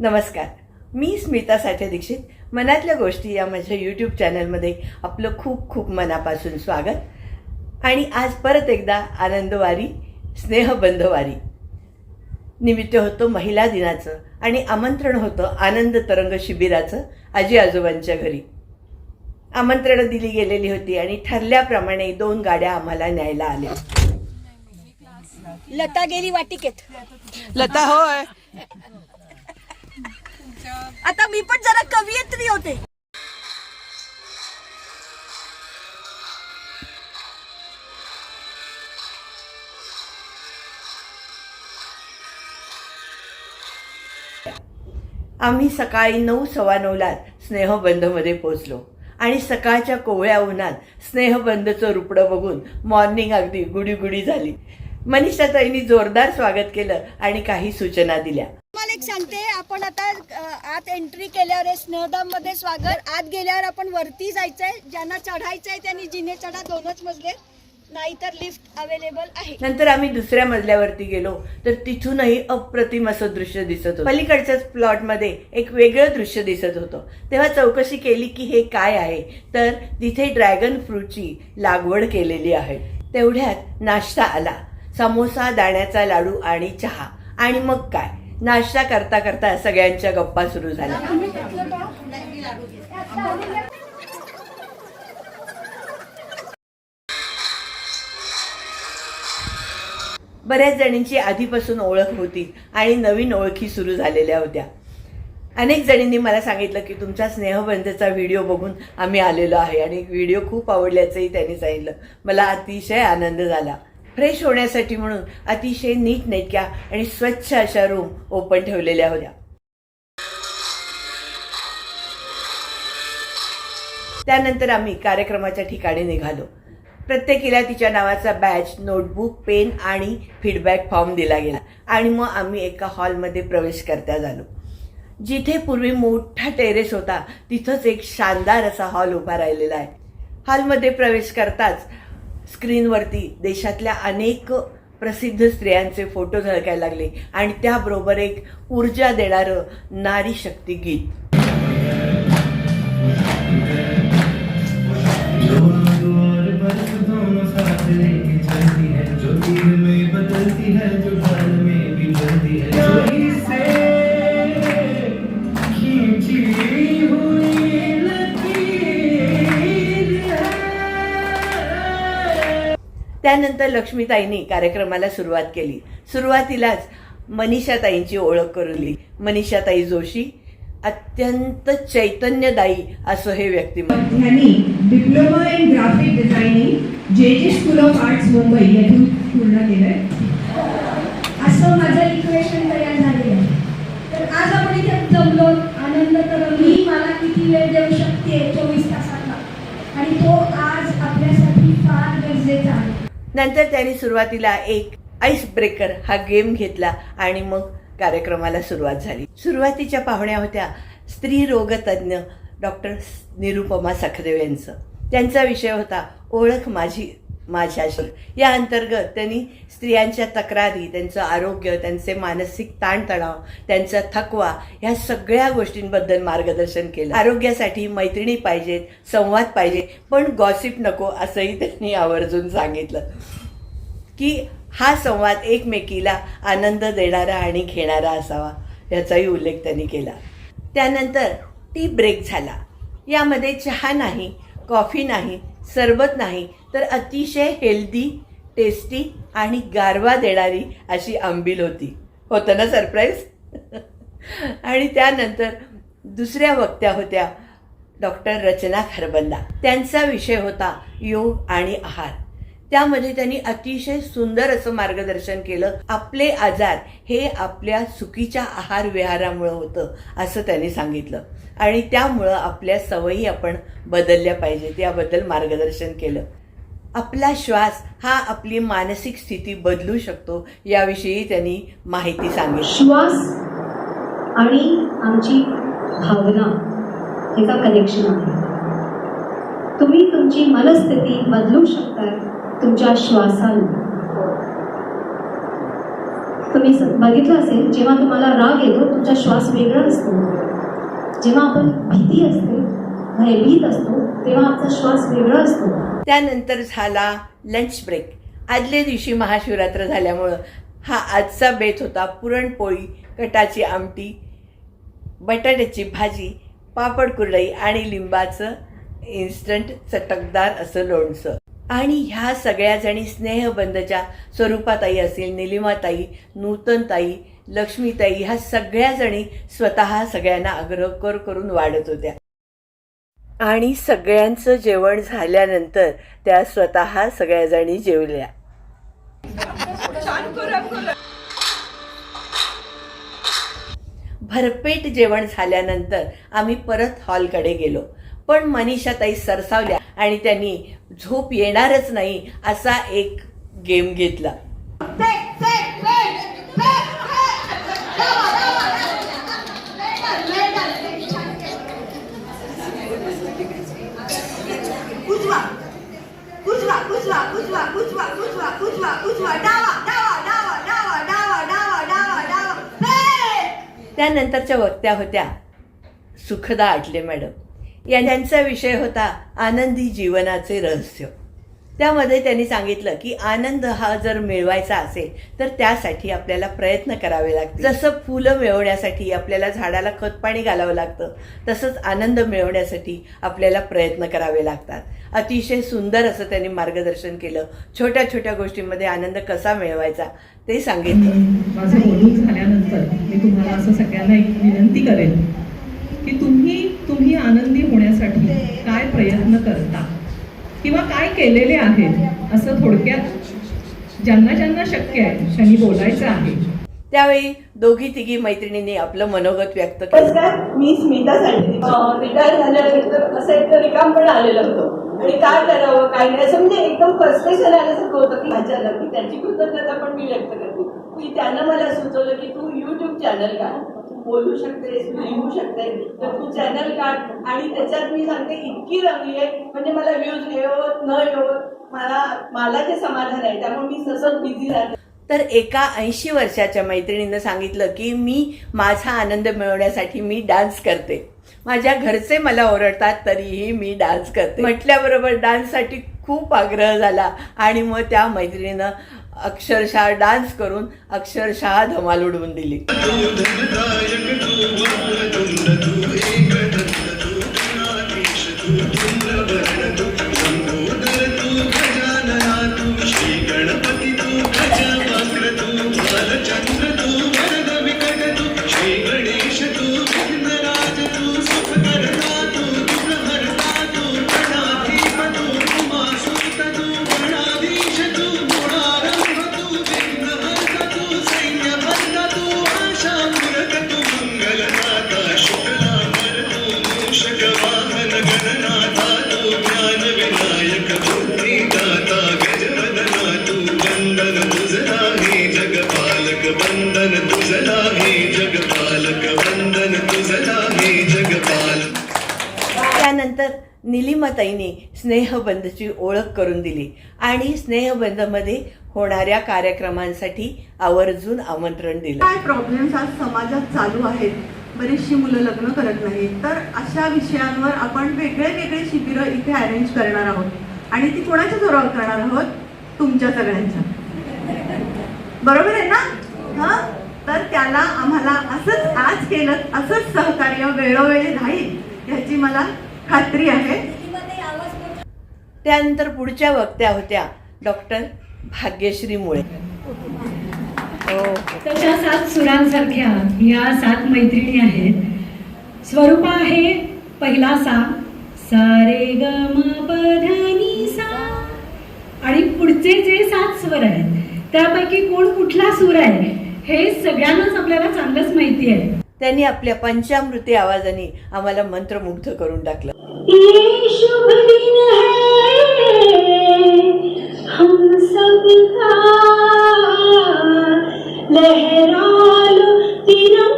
नमस्कार. मी स्मिता साठे दीक्षित. मनातल्या गोष्टी या माझ्या यूट्यूब चॅनलमध्ये आपलं खूप खूप मनापासून स्वागत. आणि आज परत एकदा आनंदवारी स्नेहबंधवारी निमित्त होतं महिला दिनाचं आणि आमंत्रण होतं आनंद तरंग शिबिराचं आजी आजोबांच्या घरी. आमंत्रणं दिली गेलेली होती आणि ठरल्याप्रमाणे दोन गाड्या आम्हाला न्यायला आल्या. लता गेली वाटिकेत. लता होय. आता मी पण जरा कवयित्री होते. आम्ही सकाळी नऊ सव्वा नऊला स्नेहबंधमध्ये पोहोचलो. आणि सकाळच्या कोवळ्या उन्हात स्नेहबंधचं रुपडं बघून मॉर्निंग अगदी गुडीगुडी झाली. मनीषाताईंनी जोरदार स्वागत केलं आणि काही सूचना दिल्या. मला एक सांगते आपण आता आत एंट्री केल्यावर स्नेहधाममध्ये स्वागत. आत गेल्यावर आपण वरती जायचंय ज्यांना चढायचंय त्यांनी जिने चढा दोनच मजले. नाहीतर लिफ्ट अवेलेबल आहे. नंतर आम्ही दुसऱ्या मजल्यावरती गेलो तर तिथूनही अप्रतिम असं दृश्य दिसत होतं. पलीकडच्याच प्लॉटमध्ये एक वेगळं दृश्य दिसत होतं. तेव्हा चौकशी केली की हे काय आहे तर तिथे ड्रॅगन फ्रूटची लागवड केलेली आहे. तेवढ्यात नाश्ता आला. समोसा दाण्याचा लाडू आणि चहा. आणि मग काय? नाश्ता करता करता सगळ्यांच्या गप्पा सुरू झाल्या. बऱ्याच जणींची आधीपासून ओळख होती आणि नवीन ओळखी सुरू झालेल्या होत्या. अनेक जणींनी मला सांगितलं की तुमचा स्नेहबंधचा व्हिडिओ बघून आम्ही आलेलो आहे आणि व्हिडिओ खूप आवडल्याचंही त्यांनी सांगितलं. मला अतिशय आनंद झाला. फ्रेश होण्यासाठी म्हणून अतिशय नीट नेटक्या आणि स्वच्छ अशा रूम ओपन ठेवलेल्या होत्या. त्यानंतर आम्ही कार्यक्रमाच्या ठिकाणी निघालो. प्रत्येकीला तिच्या नावाचा बॅच नोटबुक पेन आणि फीडबॅक फॉर्म दिला गेला आणि मग आम्ही एका हॉलमध्ये प्रवेश करता झालो. जिथे पूर्वी मोठा टेरेस होता तिथंच एक शानदार असा हॉल उभा राहिलेला आहे. हॉलमध्ये प्रवेश करताच स्क्रीनवरती देशातल्या अनेक प्रसिद्ध स्त्रियांचे फोटो झळकायला लागले. आणि त्याबरोबर एक ऊर्जा देणारं नारी शक्ती गीत अत्यंत लक्ष्मीताईंनी कार्यक्रमाला सुरुवात केली. सुरुवातीलाच मनीषाताईंची ओळख करून दिली. मनीषाताई जोशी अत्यंत चैतन्यदायी असं हे व्यक्तिमत्व. यांनी डिप्लोमा इन ग्राफिक डिझायनिंग जे जे स्कूल ऑफ आर्ट्स मुंबई येथून पूर्ण केलंय. असं माझं इक्वेशन तयार झालेलं आहे. तर आज आपण इथे जमलो आनंद तर मी मला किती वेळ देऊ शकते चोवीस तासातला आणि तो आज आपल्यासाठी फार गरजेचा आहे. नंतर त्यांनी सुरुवातीला एक आईस ब्रेकर हा गेम घेतला आणि मग कार्यक्रमाला सुरुवात झाली. सुरुवातीच्या पाहुण्या होत्या स्त्री रोगतज्ञ डॉक्टर निरुपमा सखदेव यांचं. त्यांचा विषय होता ओळख माझी माझ्याशी या अंतर्गत त्यांनी स्त्रियांच्या तक्रारी त्यांचं आरोग्य त्यांचे मानसिक ताणतणाव त्यांचा थकवा ह्या सगळ्या गोष्टींबद्दल मार्गदर्शन केलं. आरोग्यासाठी मैत्रिणी पाहिजेत संवाद पाहिजे पण गॉसिप नको असंही त्यांनी आवर्जून सांगितलं. की हा संवाद एकमेकीला आनंद देणारा आणि घेणारा असावा याचाही उल्लेख त्यांनी केला. त्यानंतर टी ब्रेक झाला. यामध्ये चहा नाही कॉफी नाही सरबत नाही तर अतिशय हेल्दी टेस्टी आणि गारवा देणारी अशी आंबील होती. होतं ना सरप्राईज आणि त्यानंतर दुसऱ्या वक्त्या होत्या डॉक्टर रचना खरबंदा त्यांचा विषय होता योग आणि आहार. त्यामध्ये त्यांनी अतिशय सुंदर असं मार्गदर्शन केलं. आपले आजार हे आपल्या चुकीच्या आहार विहारामुळं होतं असं त्यांनी सांगितलं. आणि त्यामुळं आपल्या सवयी आपण बदलल्या पाहिजेत याबद्दल मार्गदर्शन केलं. आपला श्वास हा आपली मानसिक स्थिती बदलू शकतो याविषयी त्यांनी माहिती सांगितली. श्वास आणि आमची भावना याचा कनेक्शन आहे. तुम्ही तुमची मनस्थिती बदलू शकता तुमच्या श्वासानं. तुम्ही बघितलं असेल जेव्हा तुम्हाला राग येतो तुमचा श्वास वेगळा असतो. जेव्हा आपण भीती असते भयभीत असतो तेव्हा आमचा श्वास वेगळा असतो. त्यानंतर झाला लंच ब्रेक आदल्या दिवशी महाशिवरात्र झाल्यामुळं हा आजचा बेत होता पुरणपोळी कटाची आमटी बटाट्याची भाजी पापड कुरडई आणि लिंबाचं इन्स्टंट चटकदार असं लोणचं. आणि ह्या सगळ्या जणी स्नेहबंधच्या स्वरूपाताई असतील निलिमाताई नूतनताई लक्ष्मीताई ह्या सगळ्या जणी स्वतः सगळ्यांना आग्रह कर करून वाढत होत्या. आणि सगळ्यांचं जेवण झाल्यानंतर त्या स्वतः सगळ्याजणी जेवल्या. भरपेट जेवण झाल्यानंतर आम्ही परत हॉलकडे गेलो. पण मनीषाताई सरसावल्या आणि त्यांनी झोप येणारच नाही असा एक गेम घेतला. त्यानंतरच्या वक्त्या होत्या सुखदा आटले मॅडम. या त्यांचा विषय होता आनंदी जीवनाचे रहस्य. त्यामध्ये त्यांनी सांगितलं की आनंद हा जर मिळवायचा असेल तर त्यासाठी आपल्याला प्रयत्न करावे लागतात जसं फुलं मिळवण्यासाठी आपल्याला झाडाला खत पाणी घालावं लागतं तसंच आनंद मिळवण्यासाठी आपल्याला प्रयत्न करावे लागतात. अतिशय सुंदर असं त्यांनी मार्गदर्शन केलं. छोट्या छोट्या गोष्टींमध्ये आनंद कसा मिळवायचा ते सांगितलं. माझं बोलून झाल्यानंतर मी तुम्हाला असं सगळ्यांना एक विनंती करेन तुम्ही आनंदी होण्यासाठी काय प्रयत्न करता? किंवा काय केलेले आहेत असं थोडक्यात ज्यांना ज्यांना शक्य आहे त्यांनी बोलायचं आहे. त्यावेळी दोघी तिघी मैत्रिणींनी आपलं मनोगत व्यक्त केलं. मी स्मिता साठी रिटायर झाल्यानंतर असं एक रिकाम पण आलेलं होतं. आणि काय करावं काय नाही असं म्हणजे एकदम फ्रस्ट्रेशन आल्यासारखं होतं की माझ्याला की त्याची कृतज्ञता पण मी व्यक्त करते. की त्यानं मला सुचवलं की तू युट्यूब चॅनल तू बोलू शकतेस तू लिहू शकते. तर तू चॅनल काढ. आणि त्याच्यात मी सांगते इतकी रंगली आहे. म्हणजे मला व्ह्यूज येवत न येवत मला मला ते समाधान आहे. त्यामुळे मी सतत बिझी राहते. तर एका ऐंशी वर्षाच्या मैत्रिणीनं सांगितलं की मी माझा आनंद मिळवण्यासाठी मी डान्स करते. माझ्या घरचे मला ओरडतात तरीही मी डान्स करते. म्हटल्याबरोबर डान्ससाठी खूप आग्रह झाला. आणि मग त्या मैत्रिणीनं अक्षरशः डान्स करून अक्षरशः धमाल उडवून दिली. निलिमाताईने स्नेहबंधची ओळख करून दिली आणि स्नेहबंधमध्ये होणाऱ्या कार्यक्रमांसाठी आवर्जून आमंत्रण दिलं. काय प्रॉब्लेम्स आज समाजात चालू आहेत? बरीचशी मुलं लग्न करत नाहीत. तर अशा विषयांवर आपण वेगळे वेगळे शिबिरं इथे अरेंज करणार आहोत. आणि ती कोणाच्या जोरावर करणार आहोत? तुमच्या सगळ्यांच्या. बरोबर आहे ना? हा? तर त्याला आम्हाला असंच आज केलं असंच सहकार्य वेळोवेळी राहील ह्याची मला खात्री आहे. त्यानंतर पुढच्या वक्त्या होत्या डॉक्टर भाग्यश्री मुळे. त्याच्या सात सुरांसारख्या या सात मैत्रिणी आहेत. स्वरूपा आहे पहिला सा. सा रे ग म प ध नि सा. आणि पुढचे जे सात स्वर आहेत त्यापैकी कोण कुठला सूर आहे हे सगळ्यांनाच आपल्याला चांगलंच माहिती आहे. त्यांनी आपल्या पंचामृती आवाजाने आम्हाला मंत्रमुग्ध करून टाकलं. ലഹരാലു തിരം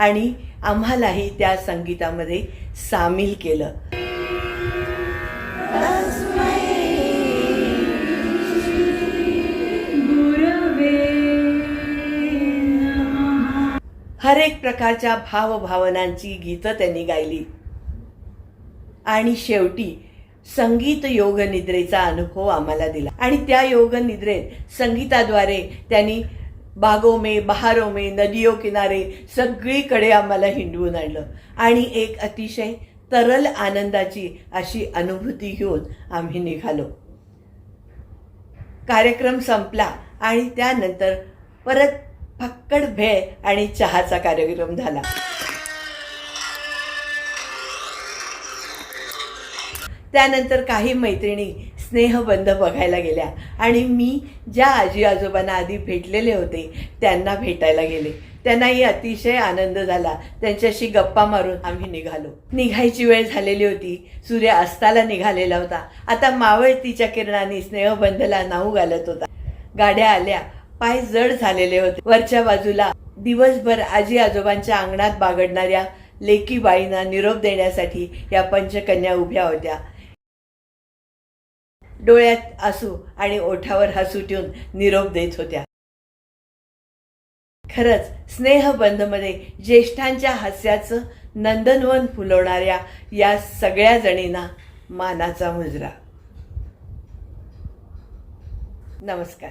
आणि आम्हालाही त्या संगीतामध्ये सामील केलं. हर एक प्रकारच्या भावभावनांची गीतं त्यांनी गायली. आणि शेवटी संगीत योग निद्रेचा अनुभव आम्हाला दिला. आणि त्या योग निद्रेत संगीताद्वारे त्यांनी बागो में बहारो में नदियों किनारे सगळीकडे आम्हाला हिंडवून आणलं. आणि एक अतिशय तरल आनंदाची अशी अनुभूती घेऊन आम्ही निघालो. कार्यक्रम संपला आणि त्यानंतर परत फक्कड भेळ आणि चहाचा कार्यक्रम झाला. त्यानंतर काही मैत्रिणी स्नेहबंध बघायला गेल्या. आणि मी ज्या आजी आजोबांना आधी भेटलेले होते त्यांना भेटायला गेले. त्यांनाही अतिशय आनंद झाला. त्यांच्याशी गप्पा मारून आम्ही निघालो. निघायची वेळ झालेली होती. सूर्य अस्ताला निघालेला होता. आता मावळतीच्या किरणाने स्नेहबंधला नाऊ घालत होता. गाड्या आल्या. पाय जड झालेले होते. वरच्या बाजूला दिवसभर आजी आजोबांच्या अंगणात बागडणाऱ्या लेकी बाईंना निरोप देण्यासाठी या पंचकन्या उभ्या होत्या. डोळ्यात आसू आणि ओठावर हसू ठेवून निरोप देत होत्या. खरंच स्नेहबंधमध्ये ज्येष्ठांच्या हास्याचं नंदनवन फुलवणाऱ्या या सगळ्या जणींना मानाचा मुजरा. नमस्कार.